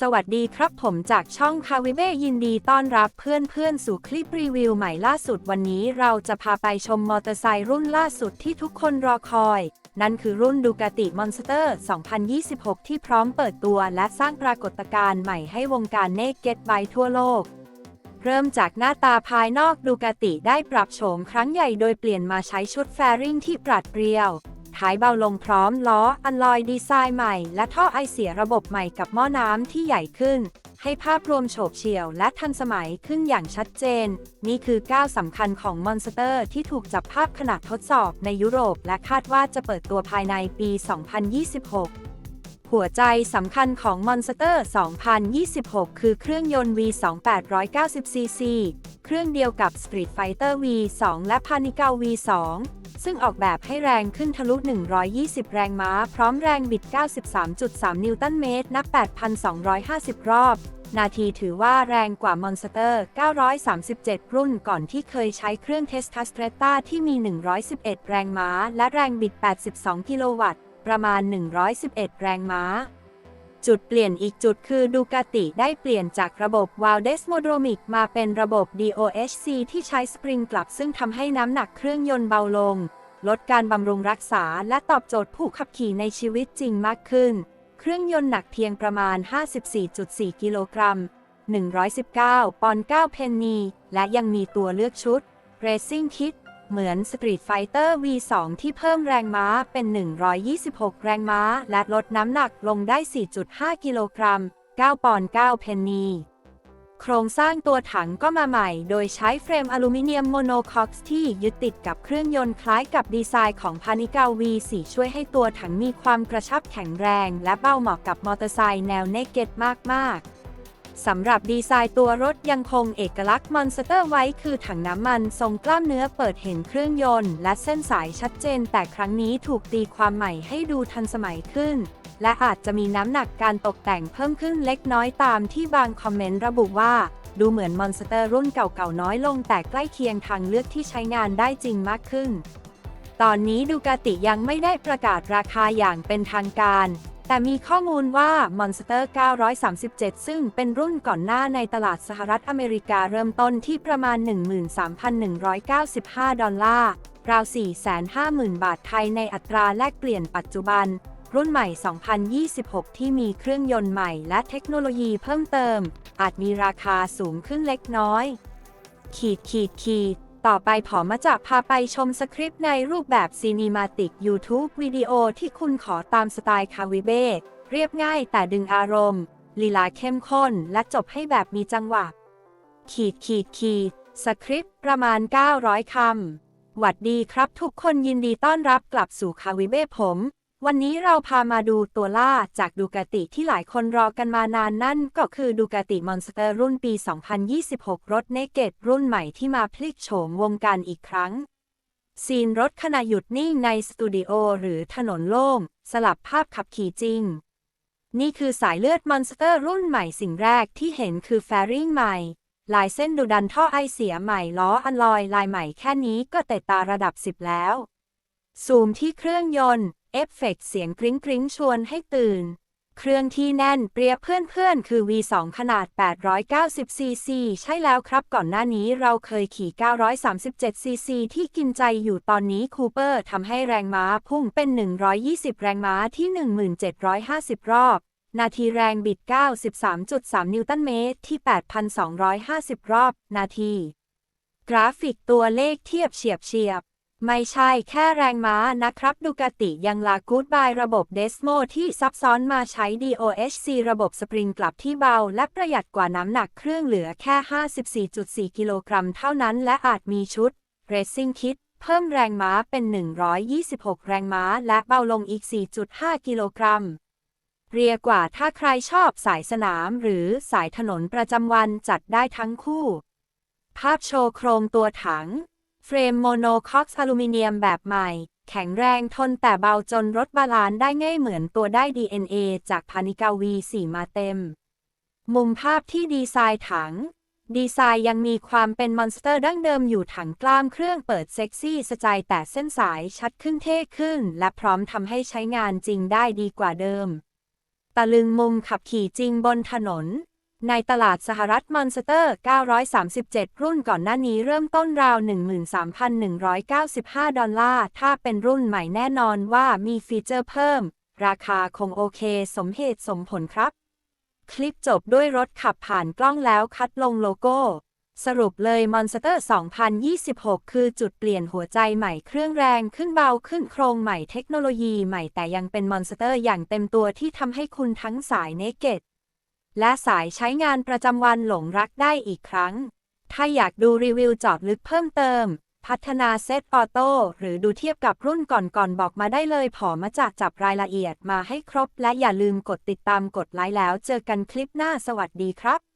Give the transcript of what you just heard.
สวัสดีครับผมจากช่องคาวิเบยินดีต้อนรับเพื่อนๆ สู่คลิปรีวิวใหม่ล่าสุดวันนี้เราจะพาไปชมมอเตอร์ไซค์รุ่นล่าสุดที่ทุกคนรอคอย นั่นคือรุ่นดูกาติมอนสเตอร์ 2026 ที่พร้อมเปิดตัวและสร้างปรากฏการณ์ใหม่ให้วงการเนกเก็ตไบทั่วโลก เริ่มจากหน้าตาภายนอกดูกาติได้ปรับโฉมครั้งใหญ่โดยเปลี่ยนมาใช้ชุดแฟริงที่ปราดเปรียว ท้ายเบาลงพร้อมล้ออันลอยดีไซน์ใหม่ และท่อไอเสียระบบใหม่กับหม้อน้ำที่ใหญ่ขึ้น ให้ภาพรวมโฉบเฉี่ยวและทันสมัยขึ้นอย่างชัดเจน นี่คือก้าวสำคัญของมอนสเตอร์ที่ถูกจับภาพขณะทดสอบในยุโรป และคาดว่าจะเปิดตัวภายในปี 2026หัวใจสำคัญของ Monster 2026 คือเครื่องยนต์ V2 890cc เครื่องเดียวกับ Street Fighter V2 และ p a n i c a V2 ซึ่งออกแบบให้แรงขึ้นทะลุ 120 แรงม้า พร้อมแรงบิด 93.3 นิวตันเมตร นับ 8,250 รอบ นาทีถือว่าแรงกว่า Monster 937 รุ่นก่อนที่เคยใช้เครื่องเทสทัสเตรต้าที่มี 111 แรงม้า และแรงบิด 82 กิโลวัตต์ ประมาณ 111 แรงม้า จุดเปลี่ยนอีกจุดคือดูกาติได้เปลี่ยนจากระบบ w a l d e s m o d r o m i c มาเป็นระบบ DOHC ที่ใช้สปริงกลับซึ่งทำให้น้ำหนักเครื่องยนต์เบาลง ลดการบำรุงรักษาและตอบโจทย์ผู้ขับขี่ในชีวิตจริงมากขึ้น เครื่องยนต์หนักเพียงประมาณ 54.4 กิโลกรัม 119 ปอนด์ 9 เพนนี และยังมีตัวเลือกชุด Racing Kit เหมือน Street Fighter V2 ที่เพิ่มแรงม้าเป็น 126 แรงม้า และลดน้ำหนักลงได้ 4.5 กิโลกรัม 9 ปอนด์ 9 เพนนี โครงสร้างตัวถังก็มาใหม่ โดยใช้เฟรมอลูมิเนียมโมโนคอกซ์ที่ยึดติดกับเครื่องยนต์คล้ายกับดีไซน์ของพานิกา V4 ช่วยให้ตัวถังมีความกระชับแข็งแรง และเบาเหมาะกับมอเตอร์ไซค์แนวเนกเก็ตมากๆ สำหรับดีไซน์ตัวรถยังคงเอกลักษณ์มอนสเตอร์ไว้คือถังน้ำมันทรงกล้ามเนื้อเปิดเห็นเครื่องยนต์ และเส้นสายชัดเจน แต่ครั้งนี้ถูกตีความใหม่ให้ดูทันสมัยขึ้น และอาจจะมีน้ำหนักการตกแต่งเพิ่มขึ้นเล็กน้อยตามที่บางคอมเมนต์ระบุว่าดูเหมือนมอนสเตอร์รุ่นเก่าๆน้อยลง แต่ใกล้เคียงทางเลือกที่ใช้งานได้จริงมากขึ้น ตอนนี้ดูกาติยังไม่ได้ประกาศราคาอย่างเป็นทางการ แต่มีข้อมูลว่า Monster 937 ซึ่งเป็นรุ่นก่อนหน้าในตลาดสหรัฐอเมริกาเริ่มต้นที่ประมาณ 13,195 ดอลลาร์ ราว 450,000 บาทไทยในอัตราแลกเปลี่ยนปัจจุบัน รุ่นใหม่ 2026 ที่มีเครื่องยนต์ใหม่และเทคโนโลยีเพิ่มเติม อาจมีราคาสูงขึ้นเล็กน้อย ขีดขีดขีด ต่อไปผอมาจะพาไปชมสคริปต์ในรูปแบบซีนีมาติก YouTube วิดีโอที่คุณขอตามสไตล์คาวิเบ้เรียบง่ายแต่ดึงอารมณ์ ลีลาเข้มข้นและจบให้แบบมีจังหวะ ขีดขีดขีดสคริปต์ประมาณ 900 คำหวัดดีครับทุกคนยินดีต้อนรับกลับสู่คาวิเบ้ผม วันนี้เราพามาดูตัวล่าจากดูกาติที่หลายคนรอกันมานานนั่นก็คือดูกาติมอนสเตอร์รุ่นปี 2026 รถเนเกตรุ่นใหม่ที่มาพลิกโฉมวงการอีกครั้ง ซีนรถขณะหยุดนิ่งในสตูดิโอหรือถนนโล่ง สลับภาพขับขี่จริง นี่คือสายเลือดมอนสเตอร์รุ่นใหม่สิ่งแรกที่เห็นคือแฟริงใหม่ ลายเส้นดูดันท่อไอเสียใหม่ล้ออันลอยลายใหม่แค่นี้ก็เตะตาระดับ 10 แล้ว ซูมที่เครื่องยนต์ เอฟเฟกต์เสียงกริ้งกริ้งชวนให้ตื่น เครื่องที่แน่นเปรียบเพื่อนๆ คือ V2 ขนาด 890 cc ใช่แล้วครับก่อนหน้านี้เราเคยขี่ 937 cc ที่กินใจอยู่ตอนนี้คูเปอร์ทำให้แรงม้าพุ่งเป็น 120 แรงม้าที่ 1750 รอบ นาทีแรงบิด 93.3 นิวตันเมตรที่ 8,250 รอบ นาที กราฟิกตัวเลขเทียบเฉียบเฉียบ ไม่ใช่แค่แรงม้านะครับดูกาติยังลากูดบายระบบเดสโมที่ซับซ้อนมาใช้ DOHC ระบบสปริงกลับที่เบา และประหยัดกว่าน้ำหนักเครื่องเหลือแค่ 54.4 กิโลกรัมเท่านั้น และอาจมีชุด Racing Kit เพิ่มแรงม้าเป็น 126 แรงม้า และเบาลงอีก 4.5 กิโลกรัม เรียกว่าถ้าใครชอบสายสนามหรือสายถนนประจำวันจัดได้ทั้งคู่ ภาพโชว์โครงตัวถัง เฟรมโมโนคอกซ์อลูมิเนียมแบบใหม่ แข็งแรงทนแต่เบาจนรถบาลานได้ง่ายเหมือนตัวได้ DNA จากพานิกาวี4มาเต็ม มุมภาพที่ดีไซน์ถัง ดีไซน์ยังมีความเป็นมอนสเตอร์ดั้งเดิมอยู่ถังกล้ามเครื่องเปิดเซ็กซี่สใจแต่เส้นสายชัดขึ้นเท่ขึ้น และพร้อมทำให้ใช้งานจริงได้ดีกว่าเดิม ตะลึงมุมขับขี่จริงบนถนน ในตลาดสหรัฐมอนสเตอร์ 937 รุ่นก่อนหน้านี้เริ่มต้นราว 13,195 ดอลลาร์ ถ้าเป็นรุ่นใหม่แน่นอนว่ามีฟีเจอร์เพิ่ม ราคาคงโอเค สมเหตุสมผลครับ คลิปจบด้วยรถขับผ่านกล้องแล้วคัดลงโลโก้ สรุปเลย Monster 2026 คือจุดเปลี่ยนหัวใจใหม่เครื่องแรงขึ้นเบาขึ้นโครงใหม่เทคโนโลยีใหม่แต่ยังเป็น Monster อย่างเต็มตัวที่ทำให้คุณทั้งสายเนเกต และสายใช้งานประจำวันหลงรักได้อีกครั้ง ถ้าอยากดูรีวิวจอดลึกเพิ่มเติม พัฒนาเซตออโต้หรือดูเทียบกับรุ่นก่อนๆบอกมาได้เลยผอมาจากจับรายละเอียดมาให้ครบ และอย่าลืมกดติดตามกดไลค์แล้วเจอกันคลิปหน้าสวัสดีครับ